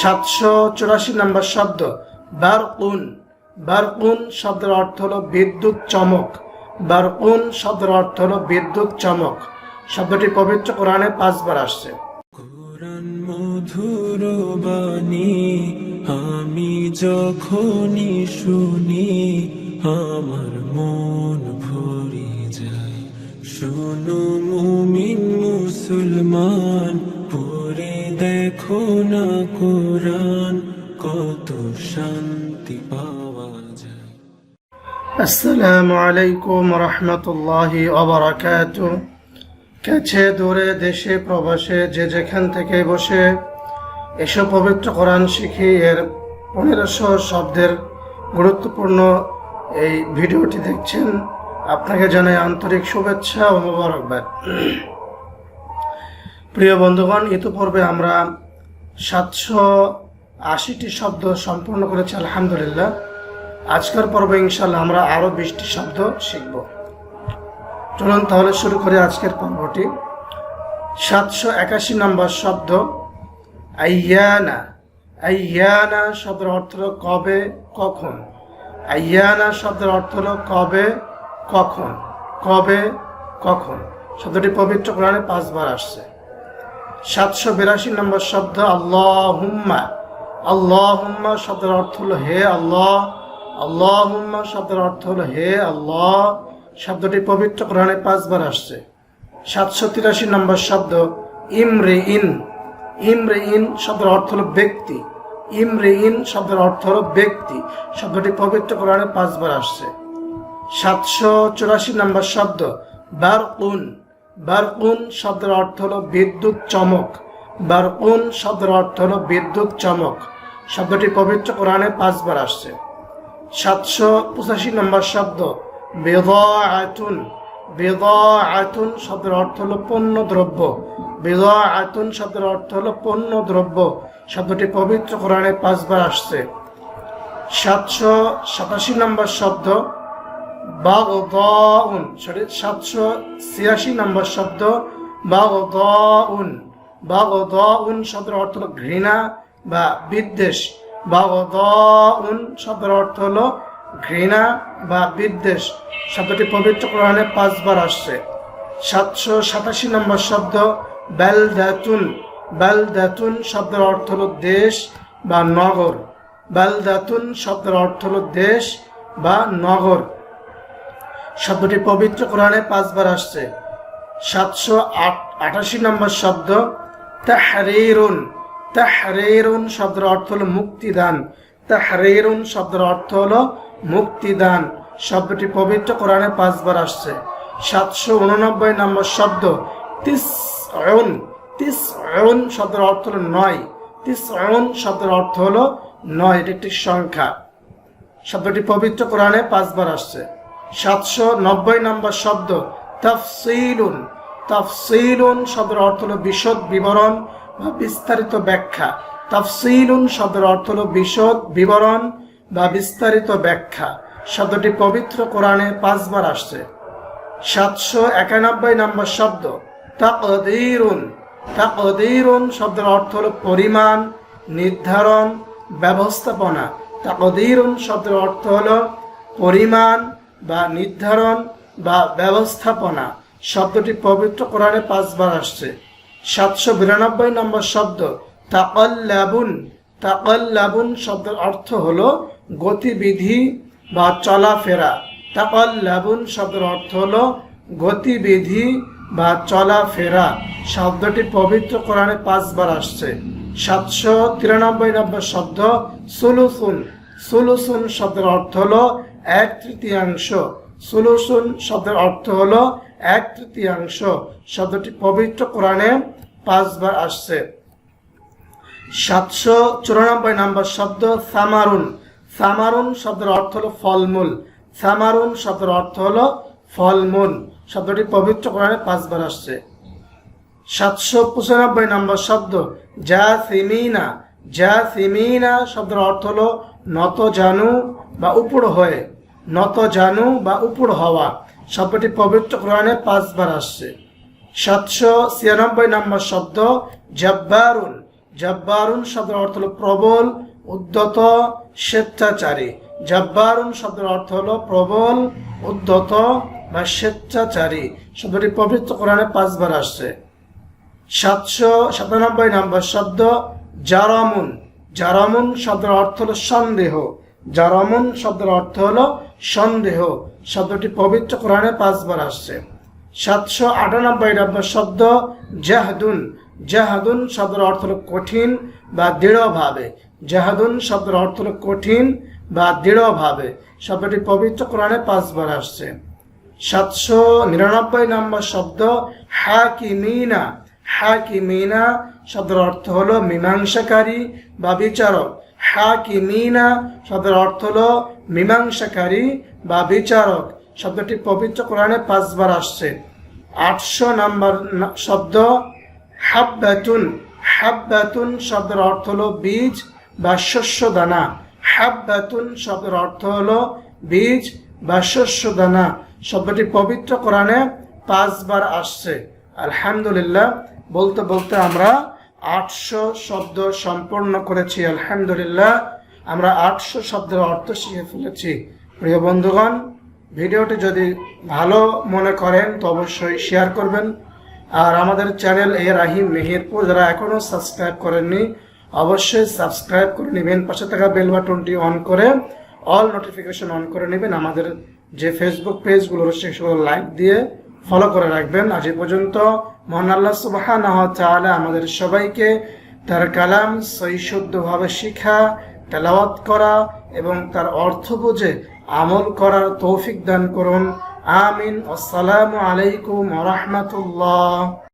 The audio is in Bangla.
সাতশো চুরাশি নম্বর শব্দ। বারকুন। বারকুন শব্দের অর্থ হলো বিদ্যুৎ চমক। বারকুন শব্দের অর্থ হলো বিদ্যুৎ চমক। শব্দটি পবিত্র কোরআনে পাঁচবার আসছে। কোরআন মধুর বাণী, আমি যখনই শুনি, আমার মন ভরে যায়। শোনো মুমিন মুসলমান দেখো না কোরআন, কত শান্তি পাওয়া যায়। আসসালামু আলাইকুম রহমতুল্লাহ অবরাকাত কাছে দূরে দেশে প্রবাসে যে যেখান থেকে বসে এসব পবিত্র কোরআন শিখি এর পনেরোশো শব্দের গুরুত্বপূর্ণ এই ভিডিওটি দেখছেন, আপনাকে জানাই আন্তরিক শুভেচ্ছা ও মোবারকবাদ। প্রিয় বন্ধুগণ, ইতিপূর্বে আমরা সাতশো আশিটি শব্দ সম্পূর্ণ করেছি, আলহামদুলিল্লাহ। আজকের পর্ব ইনশাল্লাহ আমরা আরও বিশটি শব্দ শিখব। চলুন তাহলে শুরু করি আজকের পর্বটি। সাতশো একাশি নম্বর শব্দ, আইয়ানা। আইয়ানা শব্দের অর্থ হলো কবে, কখন। আইয়ানা শব্দের অর্থ হলো কবে, কখন। কবে, কখন। শব্দটি পবিত্র কোরআনে পাঁচবার আসছে। সাতশো বিরাশি নম্বর শব্দ আল্লাহ হুম্মা আল্লাহ হুম্মা শব্দের অর্থ হলো, হে আল্লাহ আল্লাহ হুম্মা শব্দের অর্থ হলো, হে আল্লাহ শব্দটি পবিত্র কোরআনে পাঁচবার আসছে। সাতশো তিরাশি নম্বর শব্দ ইমরে ইন ইমরে ইন শব্দের অর্থ হলো, ব্যক্তি ইমরে ইন শব্দের অর্থ হলো, ব্যক্তি শব্দটি পবিত্র কোরআনে পাঁচবার আসছে। সাতশো চুরাশি নম্বর শব্দ, বারকুন বারকুন শব্দের অর্থ হলো বিদ্যুৎ চমক। বারকুন শব্দের অর্থ হলো বিদ্যুৎ চমক। শব্দটি পবিত্র কোরআনে পাঁচবার আসছে। সাতশো পঁচাশি নম্বর শব্দ বেদ আয়তুন বেদ আয়তুন শব্দের অর্থ হলো পণ্য দ্রব্য। বেদ আয়তুন শব্দের অর্থ হলো পণ্য দ্রব্য। শব্দটি পবিত্র কোরআনে পাঁচবার আসছে। সাতশো সাতাশি নম্বর শব্দ বাগদাউন, সরি, সাতশো ছিয়াশি নম্বর শব্দ, বাগদাউন। বাগদাউন শব্দের অর্থ হলো ঘৃণা বা বিদ্বেষ। বাগদাউন শব্দের অর্থ হলো ঘৃণা বা বিদ্বেষ। শব্দটি পবিত্র কোরআনে পাঁচবার আসছে। সাতশো সাতাশি নম্বর শব্দ, বেলদাতুন। বেলদাতুন শব্দের অর্থ হলো দেশ বা নগর। বেলদাতুন শব্দের অর্থ হলো দেশ বা নগর। শব্দটি পবিত্র কোরআনে পাঁচবার আসছে। সাতশো আটাশি নম্বর শব্দ, তাহরিরুন। তাহরিরুন শব্দের অর্থ হলো মুক্তিদান। তাহরিরুন শব্দের অর্থ হলো মুক্তিদান। শব্দটি পবিত্র কোরআনে পাঁচবার আসছে। সাতশো উননব্বই নম্বর শব্দ তিস তিস শব্দের অর্থ হলো নয়। তিস শব্দের অর্থ হলো নয়, এটি একটি সংখ্যা। শব্দটি পবিত্র কোরআনে পাঁচবার আসছে। সাতশো নব্বই নম্বর শব্দ, তাফসিলুন। তাফসিলুন শব্দের অর্থ হল বিশদ বিবরণ বা বিস্তারিত ব্যাখ্যা। তাফসিলুন শব্দের অর্থ হল বিশদ বিবরণ বা বিস্তারিত ব্যাখ্যা। শব্দটি পবিত্র কোরআনে পাঁচবার আসছে। সাতশো একানব্বই নম্বর শব্দ, তাকদিরুন। তাকদিরুন শব্দের অর্থ হল পরিমাণ, নির্ধারণ, ব্যবস্থাপনা। তা তাকদিরুন শব্দের অর্থ হল পরিমাণ বা নির্ধারণ বা ব্যবস্থাপনা শব্দটি পবিত্র কোরআনে পাঁচবার আসছে। সাতশো বিরানব্বই নম্বর শব্দ তাকল্লাবুন। তাকল্লাবুন শব্দের অর্থ হল গতিবিধি বা চলাফেরা। তাকল্লাবুন শব্দের অর্থ হল গতিবিধি বা চলাফেরা। শব্দটি পবিত্র কোরআনে পাঁচবার আসছে। সাতশো তিরানব্বই নম্বর শব্দ সুলুসুন। সুলুসুন শব্দের অর্থ হলো এক তৃতীয়াংশ। সুলুসুন শব্দের অর্থ হল এক তৃতীয়াংশ। শব্দটি পবিত্র কোরআনে পাঁচবার আসছে। সাতশো চুরানব্বই নম্বর শব্দ সামারুন। সামারুন শব্দের অর্থ হলো ফলমূল। সামারুন শব্দের অর্থ হলো ফলমূল। শব্দটি পবিত্র কোরআনে পাঁচবার আসছে। সাতশো পঁচানব্বই নম্বর শব্দ যা সিমিনা যা সিমিনা শব্দের অর্থ হলো নত জানু বা উপর হয়ে নত জানু বা উপর হওয়া, শব্দটি পবিত্র কোরআনে পাঁচবার আসছে। সাতশো ছিয়ানব্বই নম্বর শব্দ জব্বারুন। জব্বারুন শব্দের অর্থ হলো প্রবল উদ্যত স্বেচ্ছাচারী। জব্বারুন শব্দের অর্থ হলো প্রবল উদ্যত বা স্বেচ্ছাচারী। শব্দটি পবিত্র কোরআনে পাঁচবার আসছে। সাতশো সাতানব্বই নম্বর শব্দ জারামুন। জারামুন শব্দের অর্থ হলো সন্দেহ। জারামুন শব্দের অর্থ হলো সন্দেহ। শব্দটি পবিত্র কোরআনে পাঁচবার আসছে। সাতশো আটানব্বই নম্বর শব্দ জাহাদুন। জাহাদুন শব্দের অর্থ হলো কঠিন বা দৃঢ়ভাবে। জাহাদুন শব্দের অর্থ হলো কঠিন বা দৃঢ়ভাবে। শব্দটি পবিত্র কোরআনে পাঁচবার আসছে। সাতশো নিরানব্বই নম্বর শব্দ হাকিমিনা। হাকিমিনা শব্দের অর্থ হলো মীমাংসাকারী বা বিচারক। হাকিমিনা শব্দের অর্থ হলো মীমাংসাকারী বা বিচারক। শব্দটি পবিত্র কোরআনে পাঁচবার আসছে। আটশো নম্বর শব্দ হাব্বাতুন। হাব্বাতুন শব্দের অর্থ হলো বীজ বা শস্য দানা হাব্বাতুন শব্দের অর্থ হলো বীজ বা শস্য দানা শব্দটি পবিত্র কোরআনে পাঁচবার আসছে। আলহামদুলিল্লাহ, বলতে বলতে আমরা আটশো শব্দ সম্পন্ন করেছি, আলহামদুলিল্লাহ। আমরা আটশো শব্দের অর্থ শিখে ফেলেছি। প্রিয় বন্ধুগণ, ভিডিওটি যদি ভালো মনে করেন, তো অবশ্যই শেয়ার করবেন। আর আমাদের চ্যানেল এ রাহিম মেহেরপুর, যারা এখনও সাবস্ক্রাইব করেননি, অবশ্যই সাবস্ক্রাইব করে নেবেন। পাশে থাকা বেল বাটনটি অন করে অল নোটিফিকেশন অন করে নেবেন। আমাদের যে ফেসবুক পেজগুলো রয়েছে, সেগুলো লাইক দিয়ে ফলো করে রাখবেন। আজ পর্যন্ত মহান সুবাহ আমাদের সবাইকে তার কালাম সৈশুদ্ধভাবে শিখা, তেলাওয়াত করা এবং তার অর্থ বুঝে আমল করার তৌফিক দান করুন। আমিন। আসসালামু আলাইকুম রহমতুল্লাহ।